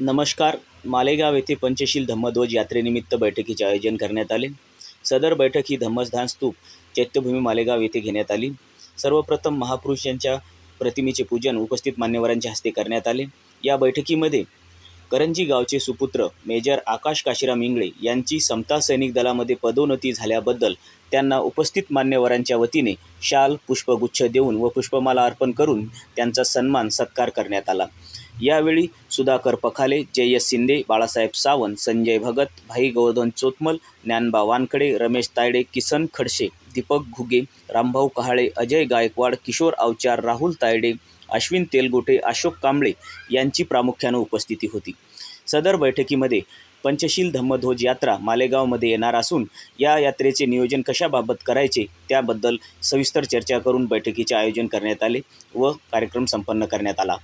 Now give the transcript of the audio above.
नमस्कार मालेगाव येथे पंचशील धम्मध्वज यात्रेनिमित्त बैठकीचे आयोजन करण्यात आले. सदर बैठक ही धम्मस्थान स्तूप चैत्यभूमी मालेगाव येथे घेण्यात आली. सर्वप्रथम महापुरुष यांच्या प्रतिमेचे पूजन उपस्थित मान्यवरांच्या हस्ते करण्यात आले. या बैठकीमध्ये करंजी गावचे सुपुत्र मेजर आकाश काशीराम इंगळे यांची समता सैनिक दलामध्ये पदोन्नती झाल्याबद्दल त्यांना उपस्थित मान्यवरांच्या वतीने शाल पुष्पगुच्छ देऊन व पुष्पमाला अर्पण करून त्यांचा सन्मान सत्कार करण्यात आला. यावेळी सुधाकर पखाले जयस शिंदे बाळासाहेब सावंत संजय भगत भाई गोवर्धन चोतमल ज्ञानबा वानखडे रमेश तायडे किसन खडसे दीपक घुगे रामभाऊ कहाळे अजय गायकवाड किशोर अवचार राहुल तायडे अश्विन तेलगोटे अशोक कांबळे यांची प्रामुख्यानं उपस्थिती होती. सदर बैठकीमध्ये पंचशील धम्मध्वज यात्रा मालेगावमध्ये येणार असून या यात्रेचे नियोजन कशाबाबत करायचे त्याबद्दल सविस्तर चर्चा करून बैठकीचे आयोजन करण्यात आले व कार्यक्रम संपन्न करण्यात आला.